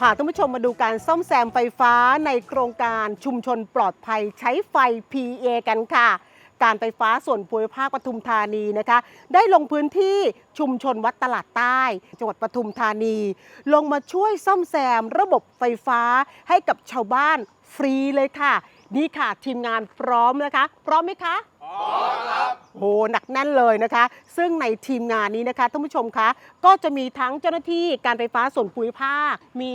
พาท่านผู้ชมมาดูการซ่อมแซมไฟฟ้าในโครงการชุมชนปลอดภัยใช้ไฟ PA กันค่ะ การไฟฟ้าส่วนภูมิภาคปทุมธานีนะคะ ได้ลงพื้นที่ชุมชนวัดตลาดใต้ จังหวัดปทุมธานี ลงมาช่วยซ่อมแซมระบบไฟฟ้าให้กับชาวบ้านฟรีเลยค่ะ นี่ค่ะทีมงานพร้อมนะคะ พร้อมไหมคะ โหหนักแน่นเลยนะคะ ซึ่งในทีมงานนี้นะคะท่านผู้ชมคะก็จะมีทั้งเจ้าหน้าที่การไฟฟ้าส่วนภูมิภาค มี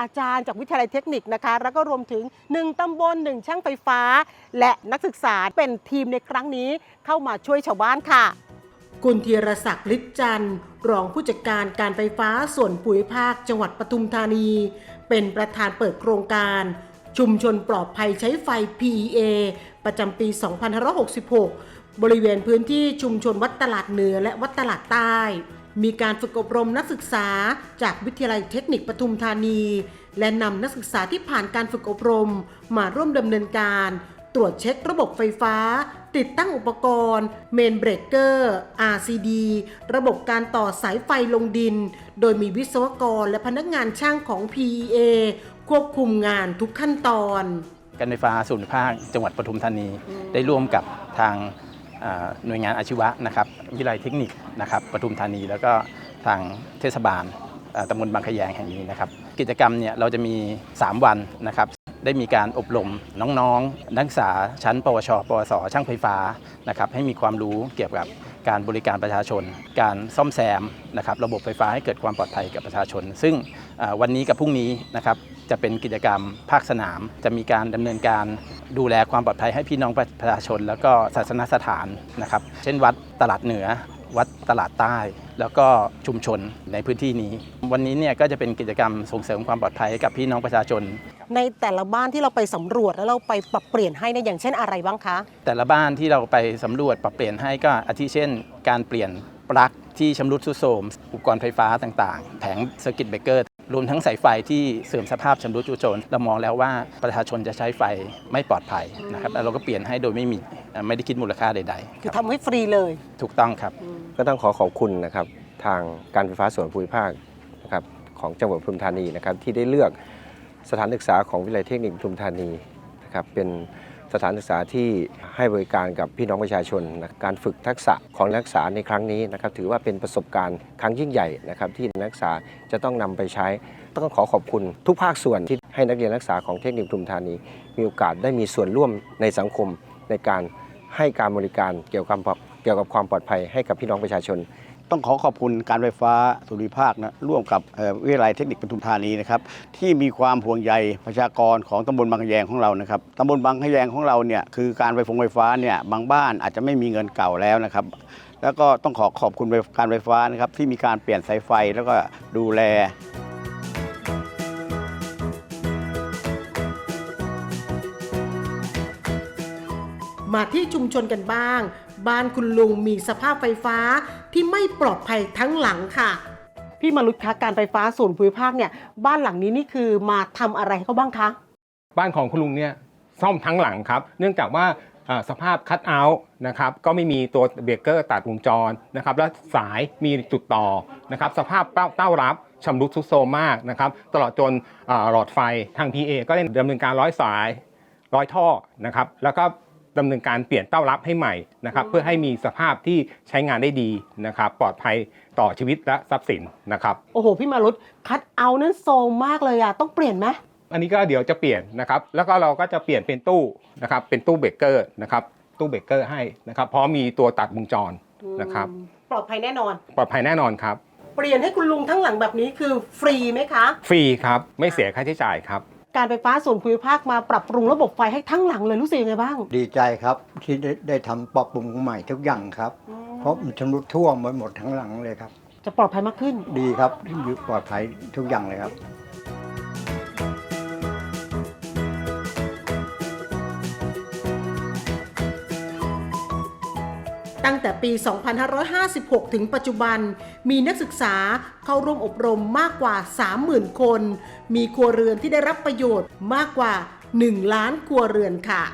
อาจารย์จากวิทยาลัยเทคนิคนะคะ แล้วก็รวมถึง 1 ตำบล 1 ช่างไฟฟ้า และนักศึกษาเป็นทีมในครั้งนี้เข้ามาช่วยชาวบ้านค่ะคุณธีรศักดิ์ฤทธิ์จันทร์รองผู้จัดการการไฟฟ้าส่วนภูมิภาค จังหวัดปทุมธานี เป็นประธานเปิดโครงการชุมชนปลอดภัยใช้ไฟ PEA ประจำปี 2566 บริเวณพื้นที่ชุมชนวัดตลาดเหนือและวัดตลาดใต้ มีการฝึกอบรมนักศึกษาจากวิทยาลัยเทคนิคปทุมธานี และนำนักศึกษาที่ผ่านการฝึกอบรมมาร่วมดำเนินการ ตรวจเช็คระบบไฟฟ้า ติดตั้งอุปกรณ์เมนเบรกเกอร์ RCD ระบบการต่อสายไฟลงดิน โดยมีวิศวกรและพนักงานช่างของ PEA ควบคุมงานทุกขั้นตอน การไฟฟ้าส่วนภูมิภาคจังหวัดปทุมธานี ได้ร่วมกับทางอ่าหน่วยงานอาชีวะนะครับวิทยาลัยเทคนิคนะครับปทุมธานี แล้วก็ทางเทศบาลอ่าตำบลบางขยงแห่งนี้นะครับ กิจกรรมเนี่ยเราจะมี 3 วันนะครับได้มีการอบรมน้องๆ นักศึกษาชั้น ปวช ปวส ช่างไฟฟ้านะครับให้มีความรู้เกี่ยวกับการบริการประชาชน การซ่อมแซมนะครับระบบไฟฟ้าให้เกิดความปลอดภัยกับประชาชน ซึ่งอ่าวันนี้กับพรุ่งนี้นะครับ จะเป็นกิจกรรมภาคสนาม จะมีการดำเนินการดูแลความปลอดภัยให้พี่น้องประชาชน แล้วก็ศาสนสถานนะครับ เช่นวัดตลาดเหนือ วัดตลาดใต้ แล้วก็ชุมชนในพื้นที่นี้ วันนี้เนี่ยก็จะเป็นกิจกรรมส่งเสริมความปลอดภัยให้กับพี่น้องประชาชน ในแต่ละบ้านที่เราไปสำรวจแล้วเราไปปรับเปลี่ยนให้เนี่ยอย่างเช่นอะไรบ้างคะ แต่ละบ้านที่เราไปสำรวจปรับเปลี่ยนให้ก็อาทิเช่น การเปลี่ยนปลั๊กที่ชำรุดทรุดโทรมอุปกรณ์ไฟฟ้าต่างๆ แผงเซอร์กิตเบรกเกอร์ รวมทั้งสายไฟที่เสื่อมสภาพชำรุดทรุดโทรมเรามองแล้วว่าประชาชนจะใช้ไฟไม่ปลอดภัยนะครับแล้วเราก็เปลี่ยนให้โดยไม่มีเอ่อไม่ได้คิดมูลค่าใดๆคือครับทำให้ฟรีเลย ถูกต้องครับ ก็ต้องขอขอบคุณนะครับทางการไฟฟ้าส่วนภูมิภาคนะครับของจังหวัดปทุมธานีนะครับที่ได้เลือกสถานศึกษาของวิทยาลัยเทคนิคปทุมธานีนะครับเป็น สถานศึกษาที่ให้บริการกับพี่น้องประชาชนนะการฝึกทักษะของนักศึกษาในครั้งนี้นะครับถือว่าเป็นประสบการณ์ครั้งยิ่งใหญ่นะครับที่นักศึกษาจะต้องนำไปใช้ ต้องขอขอบคุณทุกภาคส่วนที่ให้นักเรียนนักศึกษาของเทคนิคทุมธานี มีโอกาสได้มีส่วนร่วมในสังคมในการให้การบริการเกี่ยวกับเกี่ยวกับความปลอดภัยให้กับพี่น้องประชาชน ต้องขอขอบคุณการไฟฟ้าส่วนภูมิภาคนะร่วมกับวิทยาลัยเทคนิคปทุมธานีนะครับที่มีความห่วงใยประชากรของตำบลบางขะแยงของเรานะครับตำบลบางขะแยงของเราเนี่ยคือการไฟฟงไฟฟ้าเนี่ยบางบ้านอาจจะไม่มีเงินเก่าแล้วนะครับ แล้วก็ต้องขอขอบคุณการไฟฟ้านะครับที่มีการเปลี่ยนสายไฟแล้วก็ดูแล มาที่ชุมชนกันบ้าง บ้านคุณลุงมีสภาพไฟฟ้าที่ไม่ปลอดภัยทั้งหลังค่ะ พี่มรุษคะการไฟฟ้าส่วนภูมิภาคเนี่ย บ้านหลังนี้นี่คือมาทำอะไรให้เขาบ้างคะ บ้านของคุณลุงเนี่ยซ่อมทั้งหลังครับ เนื่องจากว่าอ่าสภาพคัตเอาท์นะครับก็ไม่มีตัวเบรกเกอร์ตัดวงจรนะครับและสายมีจุดต่อนะครับสภาพเต้าเต้ารับชำรุดทรุดโทรมมากนะครับตลอดจนอาหลอดไฟทาง PA ก็ได้ดำเนินการร้อยสายร้อยท่อนะครับแล้วก็ ดำเนินการเปลี่ยนเต้ารับให้ใหม่นะครับเพื่อให้มีสภาพที่ใช้งานได้ดีนะครับปลอดภัยต่อชีวิตและทรัพย์สินนะครับโอ้โหพี่มรุษคัดเอาท์นั้นโซมมากเลยอะต้องเปลี่ยนไหมอันนี้ก็เดี๋ยวจะเปลี่ยนนะครับแล้วก็เราก็จะเปลี่ยนเป็นตู้นะครับเป็นตู้เบรกเกอร์นะครับตู้เบรกเกอร์ให้นะครับพร้อมมีตัวตัดวงจรนะครับปลอดภัยแน่นอน ปลอดภัยแน่นอนครับ เปลี่ยนให้คุณลุงทั้งหลังแบบนี้คือฟรีไหมคะ ฟรีครับ ไม่เสียค่าใช้จ่ายครับ การไฟฟ้าส่วนภูมิภาคมาปรับปรุงระบบไฟให้ทั้งหลังเลยรู้สึกยังไงบ้าง ดีใจครับที่ได้ได้ทำปรับปรุงใหม่ทุกอย่างครับเพราะมันชำรุดท่วมไปหมดทั้งหลังเลยครับ จะปลอดภัยมากขึ้น ดีครับอยู่ปลอดภัยทุกอย่างเลยครับ ตั้งแต่ปี 2556 ถึงปัจจุบัน มีนักศึกษาเข้าร่วมอบรมมากกว่า 30,000 คน มีครัวเรือนที่ได้รับประโยชน์มากกว่า 1 ล้านครัวเรือนค่ะ